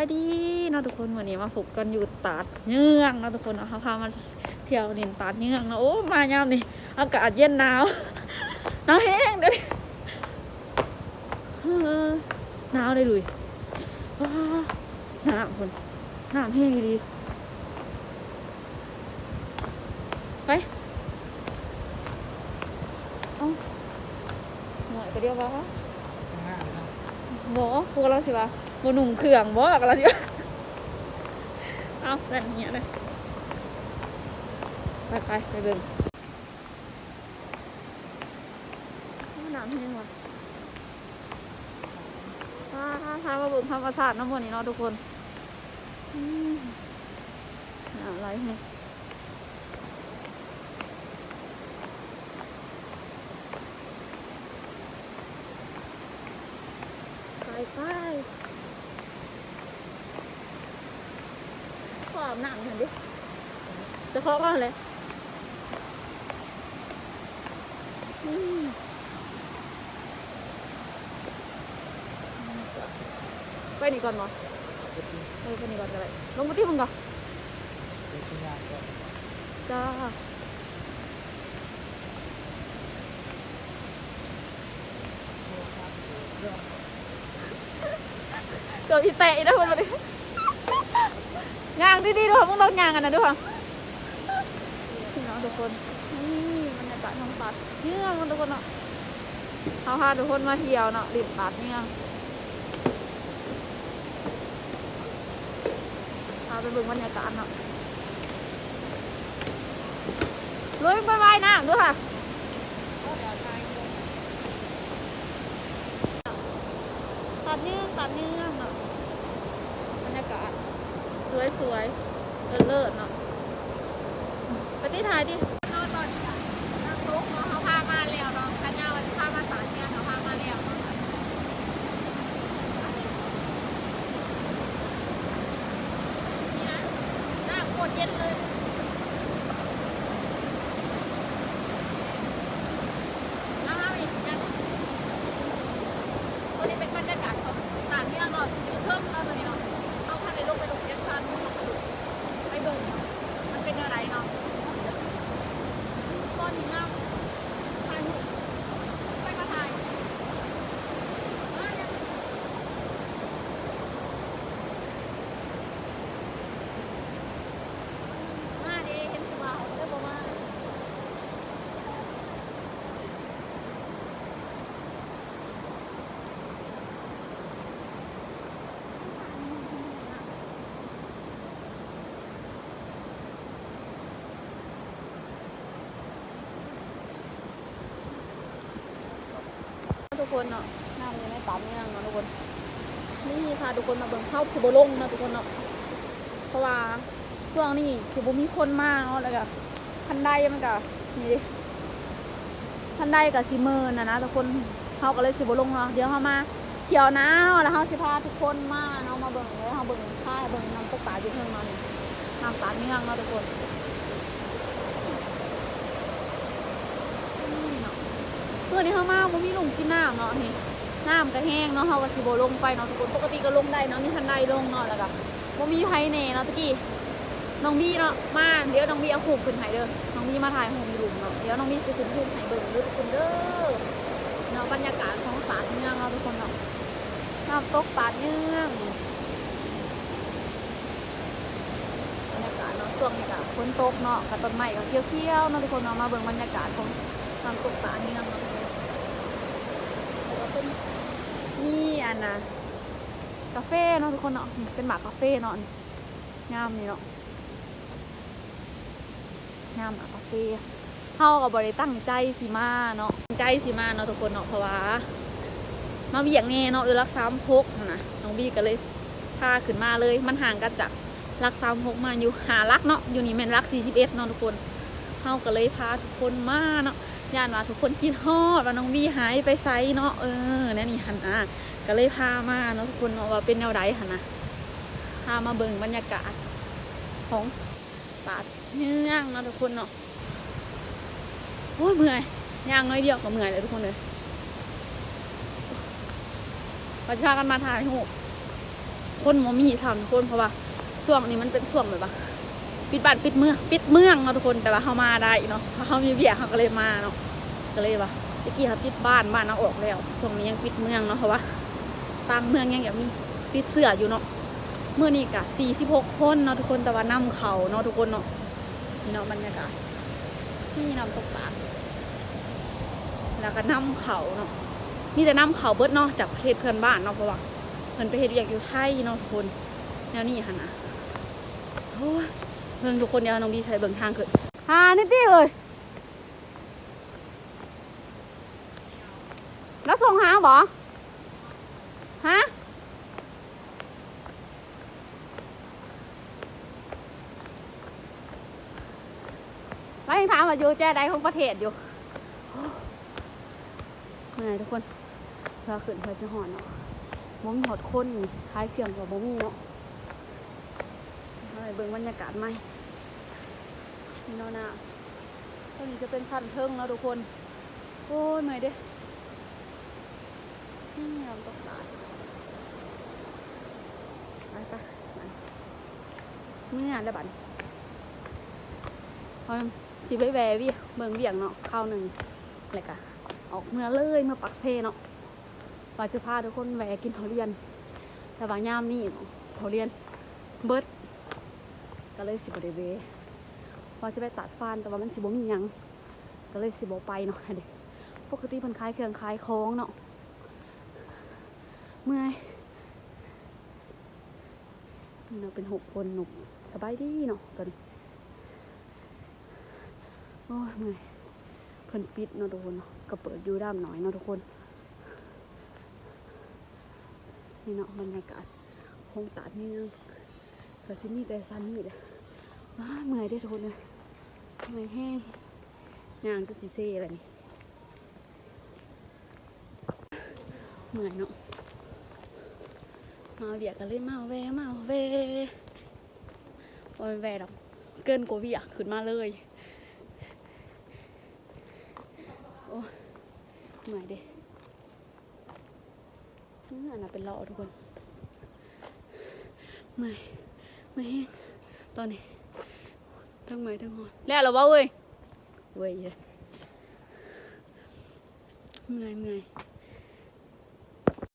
สวัสดีเนาะทุกคนวันนี้มาพบกันอยู่ตาดเนื่องเนาะทุกคนเนาะเขาพามาเที่ยวนินตาดเนื่องเนาะโอ้มายามนี่อากาศเย็นหนาวหนาวแห้งเดี๋ยวนี้เออหนาวเลยลุยว้าหนาวคนหนาวแห้งดีไปเอ้าหน่อยก็เดียววะบ่กูกำลังสิว่า บหนุ่มเครื่องบ่กำลังสิว่าเอาแบบนี้เลยไปไปไปเบิ่งน้ำยังวะพาพาพามาเบิ่งธรรมชาติน้ำมันนี่เนาะทุกคนอืมน้ำไหลให้ไปไป ออาบน้ำหน่อยดิจะขอก่อนเลยไปนี่ก่อนบ่เออไปนี่ก่อนก็ได้ลงมาที่มึงก่อนจ้าเกือบอีแตะอีกนะคนวัน นี้งางดีๆด้วยมึงลองงางกันนะด้วยค่ะพี่น้องทุกคนนี่บรรยากาศท้องตัดเนื่องทุกคนเนาะเขาพาทุกคนมาเที่ยวเนาะริมตัดเนื่องพาไปเบิ่งบรรยากาศเนาะลุยไปไว้น้ำด้วยค่ะตัดเนื่องตัดเนื่องเนาะบรรยากาศ สวยๆเลิศเลิศเนาะไปที่ถ่ายดินอนตอนนี้นั่งลุกเนาะเขาพามาแล้วเนาะกันยาวันพามาสารเนี่ยเขาพามาแล้วเนาะนี่นะหน้าโคตรเย็นเลยเอาเอาอีกอย่างนะตัวนี้เป็นบรรยากาศของสถานที่เราเนาะอยู่เพิ่มเนาะตัวนี้เนาะ เอาคันในลงไปลงเทียนคันไปเบิ่งมันเป็นอะไรเนาะก้อนหินงามถ่ายรูปไปมาถ่ายมาเนี่ยมาเด้เห็นสว่าวได้บ่มา ทุกคนเนาะนั่งอยู่ในปั๊มเนี่ยเนาะทุกคน นี่พาทุกคนมาเบิ่งเข้าสิบลงนะทุกคนเนาะ เพราะว่าช่วงนี้สิบ่มีคนมากเนาะแล้วก็คันไดมันก็นี่ดิคันไดกับสิเมินนะนะทุกคนเขาก็เลยสิบลงเนาะเดี๋ยวเขามาเที่ยวน้าแล้วเขาสิพาทุกคนมาเนาะมาเบิ่งเลยเขาเบิ่งค่ายเบิ่งน้ำตกปลาอยู่เพิ่งเนาะน้ำปลาเมืองเนาะทุกคนเนาะ เมื่อนี้เขามาบ่มีลงกินน้ำเนาะนี่น้ำก็แห้งเนาะเขาก็สิบ่ลงไปเนาะทุกคนปกติก็ลงได้เนาะนี่คันไดลงเนาะแล้วก็บ่มีไผแน่เนาะตะกี้น้องบี้เนาะมาเดี๋ยวน้องบี้เอาหูขึ้นให้เด้อน้องบี้มาถ่ายหูมีลุมเนาะเดี๋ยวน้องบี้จะขึ้นหูปให้เบิ่งเด้อทุกคนเด้อเนาะบรรยากาศของปาดเมืองเนาะทุกคนเนาะน้ำตกปาดเมืองบรรยากาศเนาะช่วงนี้ก็ฝนตกเนาะกับต้นไม้ก็เขียวๆเนาะทุกคนเนาะมาเบิ่งบรรยากาศของน้ำตกปาดเมืองเนาะ นี่อันน่ะกาแฟเนาะทุกคนเนาะเป็นหมากกาแฟเนาะงามนี่เนาะงามหมากกาแฟเฮากับบริตั้งใจสิมาเนาะใจสิมาเนาะทุกคนเนาะเพราะว่ามาเวียงแน่เนาะเออรักสามพกนะน้องบี้ก็เลยพาขึ้นมาเลย มันห่างกันจากรักสามพกมาอยู่หารักเนาะอยู่นี่แม่นรักสี่สิบเอ็ดเนาะทุกคนเฮาก็เลยพาทุกคนมาเนาะ ย่านว่าทุกคนคิดฮอดว่าน้องบีหายไปไซเนาะเออเนี่ยนี่หันอะก็เลยพามาเนาะทุกคนเนาะว่าเป็นแนวใดค่ะนะพามาเบิ่งบรรยากาศของปาดเนื้องเนาะทุกคนเนาะโอ้ยเมื่อยย่างน้อยเดียวก็เมื่อยเลยทุกคนเลยมาพากันมาถ่ายรูคนโมมีสามทุกคนเพราะว่าช่วงนี้มันเป็นช่วงแบบว่า ปิดบ้านปิดเมืองปิดเมืองเนาะทุกคนแต่ว่าเขามาได้เนาะเพราะเขามีเบียเขาก็เลยมาเนาะก็เลยว่าตะกี้เขาปิดบ้านบ้านเอาออกแล้วช่วงนี้ยังปิดเมืองเนาะเพราะว่าต่างเมืองยังแบบมีปิดเสื้ออยู่เนาะเมื่อนี้กะ46 คนเนาะทุกคนแต่ว่านํเขาเนาะทุกคนเนาะนี่เนาะบรรยากาศนี่น้ำตกตาแล้วก็นํเขาเนาะมีแต่นํเขาเบิดเนาะจากประเทศเพื่อนบ้านเนาะเพราะว่าเพิ่นไปเฮ็ดเวียกอยู่ไทยเนาะทุกคนแนวนี้หั่นนะ เพิ่งทุกคนเดี๋ยวน้องบีใช้เบิ่งทางขึ้นหานิดเดียวเลยแล้วส่งหาบ่ฮะแล้วยังถามว่าอยู่แจ้ใดของประเทศอยู่โอ้ยเหนื่อยทุกคนเพื่อขึ้นเพื่อจะหอนเนาะบ่มีหอดคนนี่คล้ายเครื่องกับบ่มีเนาะ เบิ่งบรรยากาศใหม่นี่เนาะนะตรงนี้จะเป็นสันเทิงเนาะทุกคน โอ้ยเหนื่อยเด้นี่ยามตกตายไปไปเนี่ยแล้วบัดเอาสิไปแวะเวิเบิ่งเบียงเนาะข้าวหนึ่งแล้วก็ออกเมื่อเลยเมื่อปักเซเนาะว่าจะพาทุกคนแวะกินทุเรียน แต่ว่ายามนี่เนาะทุเรียนเบิด ก็เลยสิบได้เวะว่าจะไปตัดฟานแต่ว่ามันสิบ่มียัง ก็เลยสิบ่ไปเนาะเด็กปกติมันขายเครื่องขายของเนาะเมื่อยเนาเป็นหกคนหนุกสบายดีเนาะตอนนี้โอ้ยเมื่อยเพิ่นปิดเนาะทุกคนเนาะก็เปิดยูด้ามหน่อยเนาะทุกคนนี่เนาะบรรยากาศคงตัดนี่นึง ก็สิมีแต่ซันนี่แหละว้าเมื่อยได้ทุกคนเลยเมื่อยแห้งงานก็สิเซ่อะไรนี่เมื่อยเนาะมาเบียกกันเลยมาแวมาแวะโอ้ยแวดอกเกินกว่าเบียกขึ้นมาเลยโอ้ยเมื่อยเด้อืมอันนั้นเป็นเลาะทุกคนเมื่อย มื่อยแห้งตอนนี้ทั้งเมื่อยทั้งหอนแล้วเราว่าเว้ยเว้ยเมื่อยเมื่อย